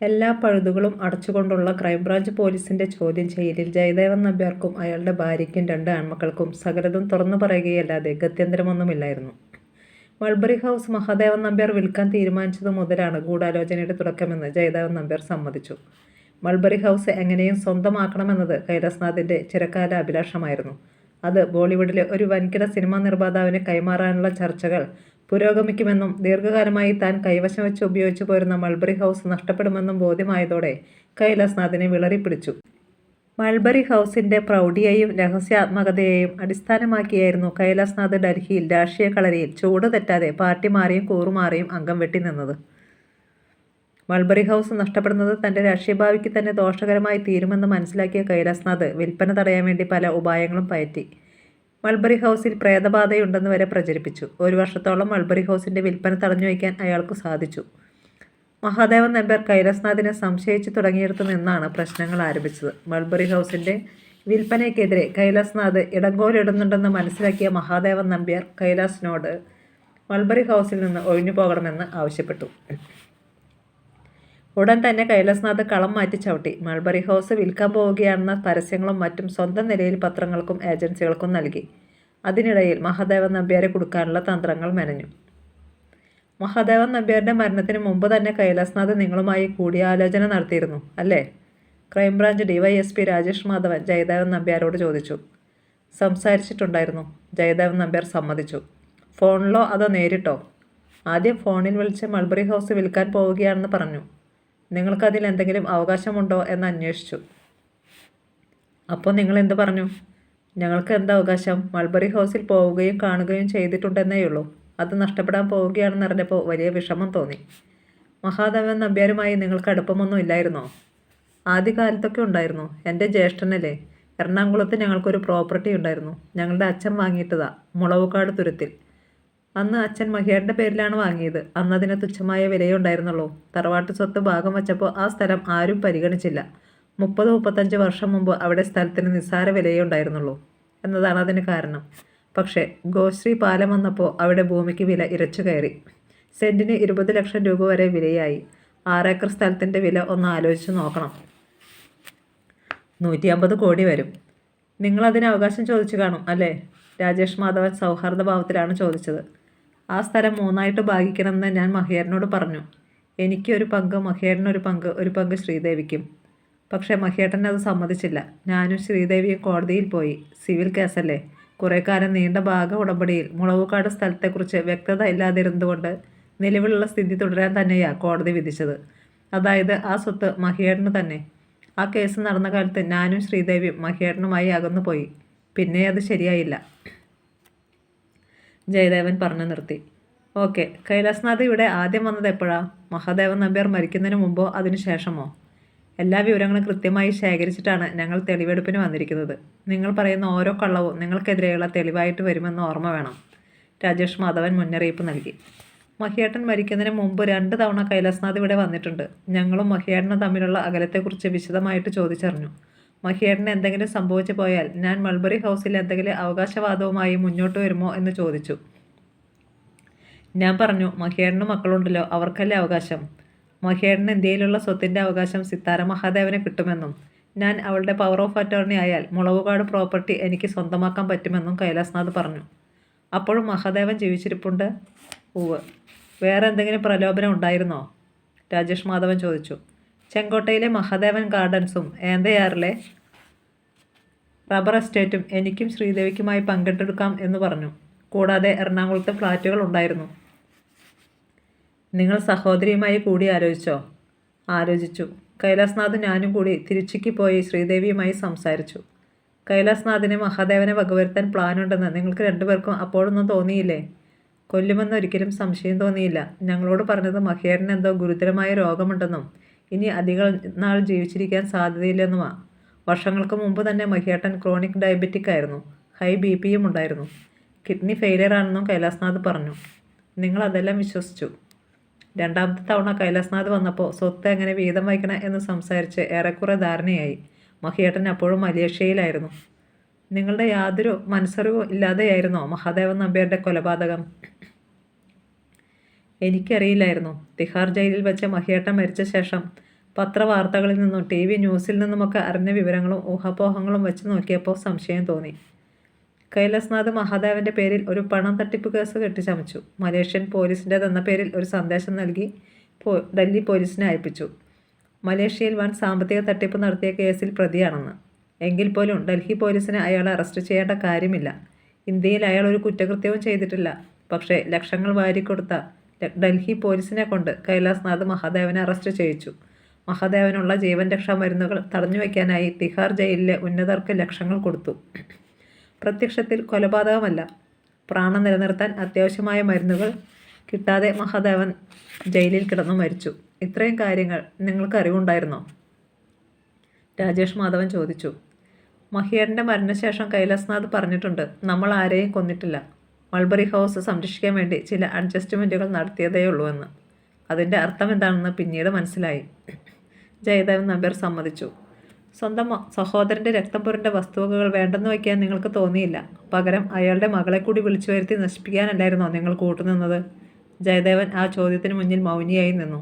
എല്ലാ പഴുതുകളും അടച്ചുകൊണ്ടുള്ള ക്രൈംബ്രാഞ്ച് പോലീസിന്റെ ചോദ്യം ചെയ്യലിൽ ജയദേവൻ നമ്പ്യാർക്കും അയാളുടെ ഭാര്യയ്ക്കും രണ്ട് ആൺമക്കൾക്കും സകലതും തുറന്നു പറയുകയല്ലാതെ ഗത്യന്തരമൊന്നുമില്ലായിരുന്നു. മൾബറി ഹൗസ് മഹാദേവൻ നമ്പ്യാർ വിൽക്കാൻ തീരുമാനിച്ചതു മുതലാണ് ഗൂഢാലോചനയുടെ തുടക്കമെന്ന് ജയദേവൻ നമ്പ്യാർ സമ്മതിച്ചു. മൾബറി ഹൗസ് എങ്ങനെയും സ്വന്തമാക്കണമെന്നത് കൈലാസ്നാഥിന്റെ ചിരക്കാല അഭിലാഷമായിരുന്നു. അത് ബോളിവുഡിലെ ഒരു വൻകിട സിനിമാ നിർമ്മാതാവിന് കൈമാറാനുള്ള ചർച്ചകൾ പുരോഗമിക്കുമെന്നും ദീർഘകാലമായി താൻ കൈവശം വെച്ച് ഉപയോഗിച്ചു പോരുന്ന മൾബറി ഹൗസ് നഷ്ടപ്പെടുമെന്നും ബോധ്യമായതോടെ കൈലാസ്നാഥിനെ വിളറിപ്പിടിച്ചു. മൾബറി ഹൗസിന്റെ പ്രൗഢിയെയും രഹസ്യാത്മകതയെയും അടിസ്ഥാനമാക്കിയായിരുന്നു കൈലാസ്നാഥ് ഡൽഹിയിൽ രാഷ്ട്രീയ കളരിയിൽ ചൂട് തെറ്റാതെ പാർട്ടി മാറിയും കൂറുമാറിയും അംഗം വെട്ടി നിന്നത്. മൾബറി ഹൗസ് നഷ്ടപ്പെടുന്നത് തന്റെ രാഷ്ട്രീയഭാവിക്ക് തന്നെ ദോഷകരമായി തീരുമെന്ന് മനസ്സിലാക്കിയ കൈലാസ്നാഥ് വിൽപ്പന തടയാൻ വേണ്ടി പല ഉപായങ്ങളും പയറ്റി. മൾബറി ഹൗസിൽ പ്രേതബാധയുണ്ടെന്ന് വരെ പ്രചരിപ്പിച്ചു. ഒരു വർഷത്തോളം മൾബറി ഹൗസിന്റെ വിൽപ്പന തടഞ്ഞു വയ്ക്കാൻ അയാൾക്ക് സാധിച്ചു. മഹാദേവൻ നമ്പ്യാർ കൈലാസ്നാഥിനെ സംശയിച്ചു തുടങ്ങിയിടത്തു നിന്നാണ് പ്രശ്നങ്ങൾ ആരംഭിച്ചത്. മൾബറി ഹൗസിന്റെ വിൽപ്പനയ്ക്കെതിരെ കൈലാസ്നാഥ് ഇടങ്കോലിടുന്നുണ്ടെന്ന് മനസ്സിലാക്കിയ മഹാദേവൻ നമ്പ്യാർ കൈലാസിനോട് മൾബറി ഹൗസിൽ നിന്ന് ഒഴിഞ്ഞു പോകണമെന്ന് ആവശ്യപ്പെട്ടു. ഉടൻ തന്നെ കൈലാസ്നാഥ് കളം മാറ്റി ചവിട്ടി. മൾബറി ഹൗസ് വിൽക്കാൻ പോവുകയാണെന്ന പരസ്യങ്ങളും മറ്റും സ്വന്തം നിലയിൽ പത്രങ്ങൾക്കും ഏജൻസികൾക്കും നൽകി. അതിനിടയിൽ മഹാദേവൻ നമ്പ്യാരെ കൊടുക്കാനുള്ള തന്ത്രങ്ങൾ മെനഞ്ഞു. മഹാദേവൻ നമ്പ്യാരുടെ മരണത്തിന് മുമ്പ് തന്നെ കൈലാസ്നാഥ് നിങ്ങളുമായി കൂടിയാലോചന നടത്തിയിരുന്നു, അല്ലേ? Crime branch DYSP Rajesh Madhavan Jayadevan നമ്പ്യാരോട് ചോദിച്ചു. സംസാരിച്ചിട്ടുണ്ടായിരുന്നു. ജയദേവൻ നമ്പ്യാർ സമ്മതിച്ചു. ഫോണിലോ അതോ നേരിട്ടോ? ആദ്യം ഫോണിൽ വിളിച്ച് മൾബറി ഹൗസ് വിൽക്കാൻ പോവുകയാണെന്ന് പറഞ്ഞു. നിങ്ങൾക്കതിൽ എന്തെങ്കിലും അവകാശമുണ്ടോ എന്ന് അന്വേഷിച്ചു. അപ്പോൾ നിങ്ങൾ എന്ത് പറഞ്ഞു? ഞങ്ങൾക്ക് എന്താ അവകാശം? മൾബറി ഹൗസിൽ പോവുകയും കാണുകയും ചെയ്തിട്ടുണ്ടെന്നേ ഉള്ളൂ അത് നഷ്ടപ്പെടാൻ പോവുകയാണെന്നറിഞ്ഞപ്പോൾ വലിയ വിഷമം തോന്നി. മഹാദേവൻ നമ്പ്യാരുമായി നിങ്ങൾക്ക് അടുപ്പമൊന്നും ഇല്ലായിരുന്നോ? ആദ്യകാലത്തൊക്കെ ഉണ്ടായിരുന്നു. എന്റെ ജ്യേഷ്ഠനല്ലേ. എറണാകുളത്ത് ഞങ്ങൾക്കൊരു പ്രോപ്പർട്ടി ഉണ്ടായിരുന്നു. ഞങ്ങളുടെ അച്ഛൻ വാങ്ങിയിട്ടതാ. മുളവുകാട് തുരുത്തിൽ. അന്ന് അച്ഛൻ മഹിയേട്ടന്റെ പേരിലാണ് വാങ്ങിയത്. അന്നതിന് തുച്ഛമായ വിലയുണ്ടായിരുന്നുള്ളൂ തറവാട്ട് സ്വത്ത് ഭാഗം വച്ചപ്പോൾ ആ സ്ഥലം ആരും പരിഗണിച്ചില്ല. മുപ്പത് മുപ്പത്തഞ്ച് വർഷം മുമ്പ് അവിടെ സ്ഥലത്തിന് നിസ്സാര വിലയേ ഉണ്ടായിരുന്നുള്ളൂ എന്നതാണ് അതിന് കാരണം. പക്ഷേ ഗോശ്രീ പാലം വന്നപ്പോൾ അവിടെ ഭൂമിക്ക് വില ഇരച്ചു കയറി സെന്റിന് ഇരുപത് ലക്ഷം രൂപ വരെ വിലയായി. ആറേക്കർ സ്ഥലത്തിന്റെ വില ഒന്ന് ആലോചിച്ച് നോക്കണം. നൂറ്റി അമ്പത് കോടി വരും. നിങ്ങളതിന് അവകാശം ചോദിച്ചു കാണും, അല്ലേ? രാജേഷ് മാധവൻ സൗഹാർദ്ദഭാവത്തിലാണ് ചോദിച്ചത്. ആ സ്ഥലം മൂന്നായിട്ട് ഭാഗിക്കണമെന്ന് ഞാൻ മഹിയേട്ടനോട് പറഞ്ഞു. എനിക്കൊരു പങ്ക് മഹിയേട്ടനൊരു പങ്ക് ഒരു പങ്ക് ശ്രീദേവിക്കും. പക്ഷേ മഹിയേട്ടൻ അത് സമ്മതിച്ചില്ല. ഞാനും ശ്രീദേവിയും കോടതിയിൽ പോയി. സിവിൽ കേസല്ലേ. കുറേ കാലം നീണ്ട ഭാഗ ഉടമ്പടിയിൽ മുളവുകാട് സ്ഥലത്തെക്കുറിച്ച് വ്യക്തത ഇല്ലാതിരുന്നതുകൊണ്ട് നിലവിലുള്ള സ്ഥിതി തുടരാൻ തന്നെയാ കോടതി വിധിച്ചത്. അതായത് ആ സ്വത്ത് മഹിയേട്ടന് തന്നെ. ആ കേസ് നടന്ന കാലത്ത് ഞാനും ശ്രീദേവിയും മഹിയേട്ടനുമായി അകന്നുപോയി. പിന്നെ അത് ശരിയായില്ല. ജയദേവൻ പറഞ്ഞു നിർത്തി. ഓക്കെ കൈലാസ്നാഥ് ഇവിടെ ആദ്യം വന്നത് എപ്പോഴാ? മഹാദേവൻ നമ്പ്യാർ മരിക്കുന്നതിന് മുമ്പോ അതിനു ശേഷമോ? എല്ലാ വിവരങ്ങളും കൃത്യമായി ശേഖരിച്ചിട്ടാണ് ഞങ്ങൾ തെളിവെടുപ്പിന് വന്നിരിക്കുന്നത്. നിങ്ങൾ പറയുന്ന ഓരോ കള്ളവും നിങ്ങൾക്കെതിരെയുള്ള തെളിവായിട്ട് വരുമെന്ന് ഓർമ്മ വേണം. രാജേഷ് മാധവൻ മുന്നറിയിപ്പ് നൽകി. മഹിയേട്ടൻ മരിക്കുന്നതിന് മുമ്പ് രണ്ട് തവണ കൈലാസ്നാഥ് ഇവിടെ വന്നിട്ടുണ്ട്. ഞങ്ങളും മഹിയേട്ടനും തമ്മിലുള്ള അകലത്തെക്കുറിച്ച് വിശദമായിട്ട് ചോദിച്ചറിഞ്ഞു. മഹിയേട്ടന് എന്തെങ്കിലും സംഭവിച്ചു പോയാൽ ഞാൻ മൾബറി ഹൗസിൽ എന്തെങ്കിലും അവകാശവാദവുമായി മുന്നോട്ട് വരുമോ എന്ന് ചോദിച്ചു. ഞാൻ പറഞ്ഞു മഹിയേട്ടന് മക്കളുണ്ടല്ലോ അവർക്കല്ലേ അവകാശം. മഹിയേട്ടന് ഇന്ത്യയിലുള്ള സ്വത്തിന്റെ അവകാശം സിത്താര മഹാദേവന് കിട്ടുമെന്നും ഞാൻ അവളുടെ പവർ ഓഫ് അറ്റോർണി ആയാൽ മുളവുകാട് പ്രോപ്പർട്ടി എനിക്ക് സ്വന്തമാക്കാൻ പറ്റുമെന്നും കൈലാസ്നാഥ് പറഞ്ഞു. അപ്പോഴും മഹാദേവൻ ജീവിച്ചിരിപ്പുണ്ട്? ഉവ് വേറെ എന്തെങ്കിലും പ്രലോഭനം ഉണ്ടായിരുന്നോ? രാജേഷ് മാധവൻ ചോദിച്ചു. ചെങ്കോട്ടയിലെ മഹാദേവൻ ഗാർഡൻസും ഏന്തയാറിലെ റബ്ബർ എസ്റ്റേറ്റും എനിക്കും ശ്രീദേവിക്കുമായി പങ്കിട്ടെടുക്കാം എന്ന് പറഞ്ഞു. കൂടാതെ എറണാകുളത്ത് ഫ്ലാറ്റുകൾ ഉണ്ടായിരുന്നു. നിങ്ങൾ സഹോദരിയുമായി കൂടി ആലോചിച്ചോ ആലോചിച്ചു. കൈലാസ്നാഥ് ഞാനും കൂടി തിരുച്ചിക്ക് പോയി ശ്രീദേവിയുമായി സംസാരിച്ചു. കൈലാസ്നാഥിനെ മഹാദേവനെ വകവരുത്താൻ പ്ലാനുണ്ടെന്ന് നിങ്ങൾക്ക് രണ്ടുപേർക്കും അപ്പോഴൊന്നും തോന്നിയില്ലേ? കൊല്ലുമെന്ന് ഒരിക്കലും സംശയം തോന്നിയില്ല. ഞങ്ങളോട് പറഞ്ഞത് മഹേരൻ എന്തോ ഗുരുതരമായ രോഗമുണ്ടെന്നും ഇനി അധിക നാൾ ജീവിച്ചിരിക്കാൻ സാധ്യതയില്ലെന്നുമാ. വർഷങ്ങൾക്ക് മുമ്പ് തന്നെ മഹിയേട്ടൻ ക്രോണിക് ഡയബറ്റിക് ആയിരുന്നു. ഹൈ ബി പിയും ഉണ്ടായിരുന്നു. കിഡ്നി ഫെയിലിയർ ആണെന്നും കൈലാസ്നാഥ് പറഞ്ഞു. നിങ്ങൾ അതെല്ലാം വിശ്വസിച്ചു. രണ്ടാമത്തെ തവണ കൈലാസ്നാഥ് വന്നപ്പോൾ സ്വത്ത് എങ്ങനെ വീതം വയ്ക്കണം എന്ന് സംസാരിച്ച് ഏറെക്കുറെ ധാരണയായി. മഹിയേട്ടൻ അപ്പോഴും മലേഷ്യയിലായിരുന്നു. നിങ്ങളുടെ യാതൊരു മനസ്സറിവും ഇല്ലാതെയായിരുന്നോ മഹാദേവൻ നമ്പ്യാരുടെ കൊലപാതകം? എനിക്കറിയില്ലായിരുന്നു. തിഹാർ ജയിലിൽ വെച്ച് മഹിയേട്ടൻ മരിച്ച ശേഷം പത്രവാർത്തകളിൽ നിന്നും ടി വി ന്യൂസിൽ നിന്നുമൊക്കെ അറിഞ്ഞ വിവരങ്ങളും ഊഹാപോഹങ്ങളും വെച്ച് നോക്കിയപ്പോൾ സംശയം തോന്നി. കൈലാസ്നാഥ് മഹാദേവന്റെ പേരിൽ ഒരു പണം തട്ടിപ്പ് കേസ് കെട്ടിച്ചമച്ചു മലേഷ്യൻ പോലീസിന്റെതെന്ന പേരിൽ ഒരു സന്ദേശം നൽകി പോ ഡൽഹി പോലീസിനെ അയപ്പിച്ചു. മലേഷ്യയിൽ വൻ സാമ്പത്തിക തട്ടിപ്പ് നടത്തിയ കേസിൽ പ്രതിയാണെന്ന്. എങ്കിൽ പോലും ഡൽഹി പോലീസിനെ അയാളെ അറസ്റ്റ് ചെയ്യേണ്ട കാര്യമില്ല. ഇന്ത്യയിൽ അയാൾ ഒരു കുറ്റകൃത്യവും ചെയ്തിട്ടില്ല. പക്ഷേ ലക്ഷങ്ങൾ വാരിക്കൊടുത്ത ഡൽഹി പോലീസിനെ കൊണ്ട് കൈലാസ്നാഥ് മഹാദേവനെ അറസ്റ്റ് ചെയ്യിച്ചു. മഹാദേവനുള്ള ജീവൻ രക്ഷാ മരുന്നുകൾ തടഞ്ഞുവെക്കാനായി തിഹാർ ജയിലിലെ ഉന്നതർക്ക് ലക്ഷങ്ങൾ കൊടുത്തു. പ്രത്യക്ഷത്തിൽ കൊലപാതകമല്ല. പ്രാണൻ നിലനിർത്താൻ അത്യാവശ്യമായ മരുന്നുകൾ കിട്ടാതെ മഹാദേവൻ ജയിലിൽ കിടന്നു മരിച്ചു. ഇത്രയും കാര്യങ്ങൾ നിങ്ങൾക്ക് അറിവുണ്ടായിരുന്നോ? രാജേഷ് മാധവൻ ചോദിച്ചു. മഹിയേട്ടന്റെ മരണശേഷം കൈലാസ്നാഥ് പറഞ്ഞിട്ടുണ്ട് നമ്മൾ ആരെയും കൊന്നിട്ടില്ല. മൾബറി ഹൗസ് സംരക്ഷിക്കാൻ വേണ്ടി ചില അഡ്ജസ്റ്റ്മെന്റുകൾ എന്ന് അതിന്റെ അർത്ഥം എന്താണെന്ന് പിന്നീട് മനസ്സിലായി. ജയദേവൻ നമ്പ്യാർ സമ്മതിച്ചു. സ്വന്തം സഹോദരന്റെ രക്തം പുരണ്ട വസ്തുവകകൾ വേണ്ടെന്ന് വയ്ക്കാൻ നിങ്ങൾക്ക് തോന്നിയില്ല. പകരം അയാളുടെ മകളെ കൂടി വിളിച്ചു വരുത്തി നശിപ്പിക്കാനല്ലായിരുന്നോ നിങ്ങൾ കൂട്ടുനിന്നത്? ജയദേവൻ ആ ചോദ്യത്തിന് മുന്നിൽ മൗനിയായി നിന്നു.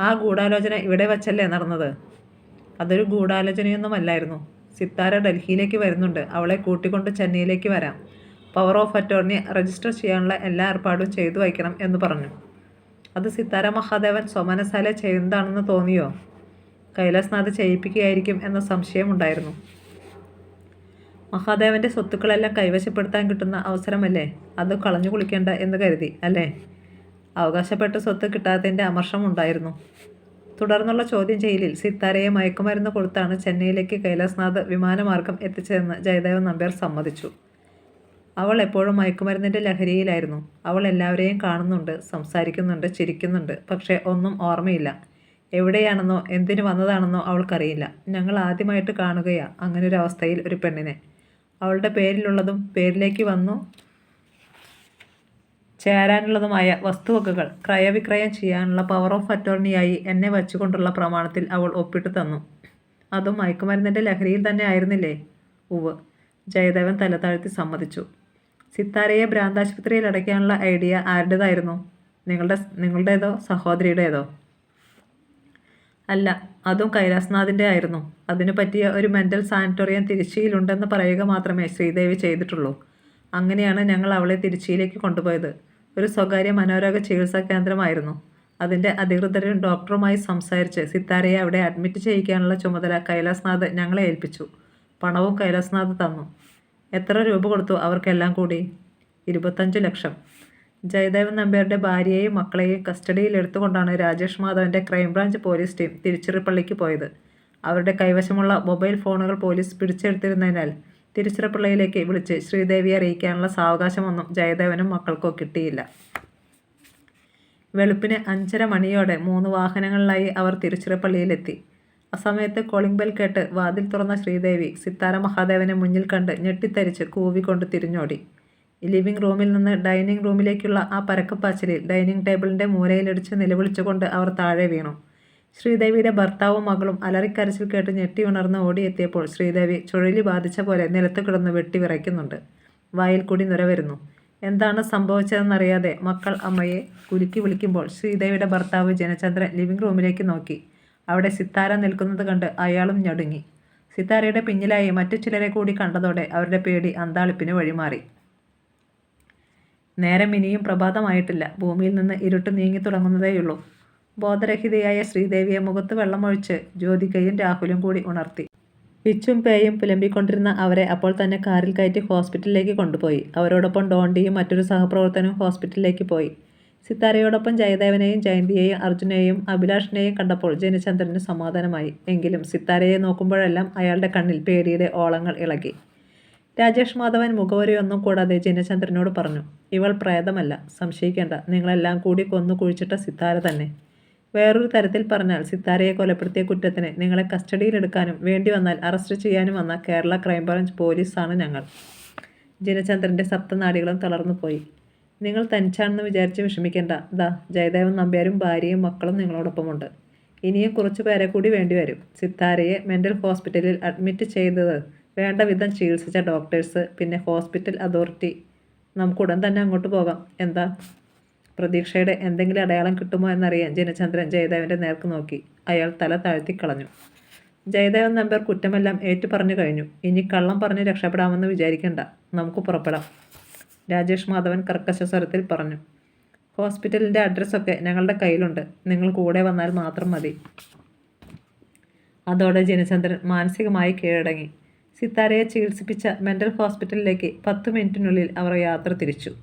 ആ ഗൂഢാലോചന ഇവിടെ വച്ചല്ലേ നടന്നത്? അതൊരു ഗൂഢാലോചനയൊന്നുമല്ലായിരുന്നു. സിത്താര ഡൽഹിയിലേക്ക് വരുന്നുണ്ട്. അവളെ കൂട്ടിക്കൊണ്ട് ചെന്നൈയിലേക്ക് വരാം. പവർ ഓഫ് അറ്റോർണി രജിസ്റ്റർ ചെയ്യാനുള്ള എല്ലാ ഏർപ്പാടും ചെയ്തു വയ്ക്കണം എന്ന് പറഞ്ഞു. അത് സിത്താര മഹാദേവൻ സ്വമനസാല ചെയ്യുന്നതാണെന്ന് തോന്നിയോ? കൈലാസ്നാഥ് ചെയ്യിപ്പിക്കുകയായിരിക്കും എന്ന സംശയമുണ്ടായിരുന്നു മഹാദേവന്റെ സ്വത്തുക്കളെല്ലാം കൈവശപ്പെടുത്താൻ കിട്ടുന്ന അവസരമല്ലേ? അത് കളഞ്ഞു കുളിക്കേണ്ട എന്ന് കരുതി അല്ലേ? അവകാശപ്പെട്ട സ്വത്ത് കിട്ടാത്തതിന്റെ അമർഷം ഉണ്ടായിരുന്നു. തുടർന്നുള്ള ചോദ്യം ചെയ്യലിൽ സിത്താരയെ മയക്കുമരുന്ന് കൊടുത്താണ് ചെന്നൈയിലേക്ക് കൈലാസ്നാഥ് വിമാനമാർഗം എത്തിച്ചതെന്ന് ജയദേവൻ നമ്പ്യാർ സമ്മതിച്ചു. അവൾ എപ്പോഴും മയക്കുമരുന്നിന്റെ ലഹരിയിലായിരുന്നു. അവൾ എല്ലാവരെയും കാണുന്നുണ്ട് സംസാരിക്കുന്നുണ്ട് ചിരിക്കുന്നുണ്ട് പക്ഷേ ഒന്നും ഓർമ്മയില്ല. എവിടെയാണെന്നോ എന്തിനു വന്നതാണെന്നോ അവൾക്കറിയില്ല. ഞങ്ങൾ ആദ്യമായിട്ട് കാണുകയാ അങ്ങനൊരവസ്ഥയിൽ ഒരു പെണ്ണിനെ. അവളുടെ പേരിലുള്ളതും പേരിലേക്ക് വന്നു ചേരാനുള്ളതുമായ വസ്തുവകകൾ ക്രയവിക്രയം ചെയ്യാനുള്ള പവർ ഓഫ് അറ്റോർണിയായി എന്നെ വച്ചുകൊണ്ടുള്ള പ്രമാണത്തിൽ അവൾ ഒപ്പിട്ട് തന്നു. അതും മയക്കുമരുന്നിന്റെ ലഹരിയിൽ തന്നെ ആയിരുന്നില്ലേ? ഉവ് ജയദേവൻ തലതാഴ്ത്തി സമ്മതിച്ചു. സിത്താരയെ ഭ്രാന്താശുപത്രിയിൽ അടയ്ക്കാനുള്ള ഐഡിയ ആരുടേതായിരുന്നു? നിങ്ങളുടെ നിങ്ങളുടേതോ? സഹോദരിയുടേതോ? അല്ല അതും കൈലാസ്നാഥിന്റെ ആയിരുന്നു. അതിനു പറ്റിയ ഒരു മെന്റൽ സാനിറ്റോറിയം തിരുച്ചിയിലുണ്ടെന്ന് പറയുക മാത്രമേ ശ്രീദേവി ചെയ്തിട്ടുള്ളൂ. അങ്ങനെയാണ് ഞങ്ങൾ അവളെ തിരുച്ചിയിലേക്ക് കൊണ്ടുപോയത്. ഒരു സ്വകാര്യ മനോരോഗ ചികിത്സാ കേന്ദ്രമായിരുന്നു. അതിന്റെ അധികൃതരും ഡോക്ടറുമായി സംസാരിച്ച് സിത്താരയെ അവിടെ അഡ്മിറ്റ് ചെയ്യിക്കാനുള്ള ചുമതല കൈലാസ്നാഥ് ഞങ്ങളെ ഏൽപ്പിച്ചു. പണവും കൈലാസ്നാഥ് തന്നു. എത്ര രൂപ കൊടുത്തു അവർക്കെല്ലാം കൂടി? ഇരുപത്തഞ്ച് ലക്ഷം. ജയദേവൻ നമ്പ്യാരുടെ ഭാര്യയെയും മക്കളെയും കസ്റ്റഡിയിൽ എടുത്തുകൊണ്ടാണ് രാജേഷ് മാധവന്റെ ക്രൈംബ്രാഞ്ച് പോലീസ് ടീം തിരുച്ചിറപ്പള്ളിക്ക് പോയത്. അവരുടെ കൈവശമുള്ള മൊബൈൽ ഫോണുകൾ പോലീസ് പിടിച്ചെടുത്തിരുന്നതിനാൽ തിരുച്ചിറപ്പള്ളിയിലേക്ക് വിളിച്ച് ശ്രീദേവിയെ അറിയിക്കാനുള്ള സാവകാശമൊന്നും ജയദേവനും മക്കൾക്കോ കിട്ടിയില്ല. വെളുപ്പിന് അഞ്ചര മണിയോടെ മൂന്ന് വാഹനങ്ങളിലായി അവർ തിരുച്ചിറപ്പള്ളിയിലെത്തി. അസമയത്ത് കോളിംഗ് ബെൽ കേട്ട് വാതിൽ തുറന്ന ശ്രീദേവി സിത്താര മഹാദേവനെ മുന്നിൽ കണ്ട് ഞെട്ടിത്തരിച്ച് കൂവിക്കൊണ്ട് തിരിഞ്ഞോടി. ലിവിംഗ് റൂമിൽ നിന്ന് ഡൈനിങ് റൂമിലേക്കുള്ള ആ പരക്കപ്പാച്ചിലിൽ ഡൈനിങ് ടേബിളിന്റെ മൂലയിലിടിച്ച് നിലവിളിച്ചുകൊണ്ട് അവർ താഴെ വീണു. ശ്രീദേവിയുടെ ഭർത്താവും മകളും അലറിക്കരച്ചിൽ കേട്ട് ഞെട്ടി ഉണർന്ന് ഓടിയെത്തിയപ്പോൾ ശ്രീദേവി ചുഴലി ബാധിച്ച പോലെ നിലത്ത് കിടന്ന് വെട്ടിവിറയ്ക്കുന്നുണ്ട് വായിൽ കൂടി നുര വരുന്നു എന്താണ് സംഭവിച്ചതെന്നറിയാതെ മക്കൾ അമ്മയെ കുലുക്കി വിളിക്കുമ്പോൾ ശ്രീദേവിയുടെ ഭർത്താവ് ജനചന്ദ്രൻ ലിവിംഗ് റൂമിലേക്ക് നോക്കി. അവിടെ സിത്താര നിൽക്കുന്നത് കണ്ട് അയാളും ഞടുങ്ങി. സിത്താരയുടെ പിന്നിലായി മറ്റു ചിലരെ കൂടി കണ്ടതോടെ അവരുടെ പേടി അന്താളിപ്പിന് വഴിമാറി. നേരം ഇനിയും പ്രഭാതമായിട്ടില്ല. ഭൂമിയിൽ നിന്ന് ഇരുട്ട് നീങ്ങി തുടങ്ങുന്നതേയുള്ളൂ. ബോധരഹിതയായ ശ്രീദേവിയെ മുഖത്ത് വെള്ളമൊഴിച്ച് ജ്യോതികയും രാഹുലും കൂടി ഉണർത്തി. പിച്ചും പേയും പുലമ്പിക്കൊണ്ടിരുന്ന അവരെ അപ്പോൾ തന്നെ കാറിൽ കയറ്റി ഹോസ്പിറ്റലിലേക്ക് കൊണ്ടുപോയി. അവരോടൊപ്പം ഡോണ്ടിയും മറ്റൊരു സഹപ്രവർത്തനവും ഹോസ്പിറ്റലിലേക്ക് പോയി. സിത്താരയോടൊപ്പം ജയദേവനെയും ജയന്തിയെയും അർജുനെയും അഭിലാഷിനെയും കണ്ടപ്പോൾ ജനചന്ദ്രന് സമാധാനമായി. എങ്കിലും സിത്താരയെ നോക്കുമ്പോഴെല്ലാം അയാളുടെ കണ്ണിൽ പേടിയുടെ ഓളങ്ങൾ ഇളകി. രാജേഷ് മാധവൻ മുഖവരെയൊന്നും കൂടാതെ ജനചന്ദ്രനോട് പറഞ്ഞു ഇവൾ പ്രേതമല്ല സംശയിക്കേണ്ട. നിങ്ങളെല്ലാം കൂടി കൊന്നു കുഴിച്ചിട്ട സിത്താര തന്നെ. വേറൊരു തരത്തിൽ പറഞ്ഞാൽ സിത്താരയെ കൊലപ്പെടുത്തിയ കുറ്റത്തിന് നിങ്ങളെ കസ്റ്റഡിയിലെടുക്കാനും വേണ്ടി വന്നാൽ അറസ്റ്റ് ചെയ്യാനും വന്ന കേരള ക്രൈംബ്രാഞ്ച് പോലീസാണ് ഞങ്ങൾ. ജനചന്ദ്രന്റെ സപ്തനാടികളും തളർന്നു പോയി നിങ്ങൾ തനിച്ചാണെന്ന് വിചാരിച്ച് വിഷമിക്കേണ്ട. ദാ ജയദേവൻ നമ്പ്യാരും ഭാര്യയും മക്കളും നിങ്ങളോടൊപ്പമുണ്ട്. ഇനിയും കുറച്ച് പേരെ കൂടി വേണ്ടിവരും സിത്താരയെ മെന്റൽ ഹോസ്പിറ്റലിൽ അഡ്മിറ്റ് ചെയ്തത് വേണ്ട വിധം ചികിത്സിച്ച ഡോക്ടേഴ്സ് പിന്നെ ഹോസ്പിറ്റൽ അതോറിറ്റി. നമുക്ക് ഉടൻ തന്നെ അങ്ങോട്ട് പോകാം. എന്താ? പ്രതീക്ഷയുടെ എന്തെങ്കിലും അടയാളം കിട്ടുമോ എന്നറിയാൻ ജനചന്ദ്രൻ ജയദേവന്റെ നേർക്ക് നോക്കി. അയാൾ തല താഴ്ത്തിക്കളഞ്ഞു. ജയദേവൻ നമ്പർ കുറ്റമെല്ലാം ഏറ്റു പറഞ്ഞു കഴിഞ്ഞു. ഇനി കള്ളം പറഞ്ഞ് രക്ഷപ്പെടാമെന്ന് വിചാരിക്കണ്ട. നമുക്ക് പുറപ്പെടാം. രാജേഷ് മാധവൻ കർക്കശ സ്വരത്തിൽ പറഞ്ഞു. ഹോസ്പിറ്റലിന്റെ അഡ്രസ്സൊക്കെ ഞങ്ങളുടെ കയ്യിലുണ്ട്. നിങ്ങൾ കൂടെ വന്നാൽ മാത്രം മതി. അതോടെ ജനചന്ദ്രൻ മാനസികമായി കീഴടങ്ങി. സിത്താരയെ ചികിത്സിപ്പിച്ച മെന്റൽ ഹോസ്പിറ്റലിലേക്ക് പത്ത് മിനിറ്റിനുള്ളിൽ അവർ യാത്ര തിരിച്ചു.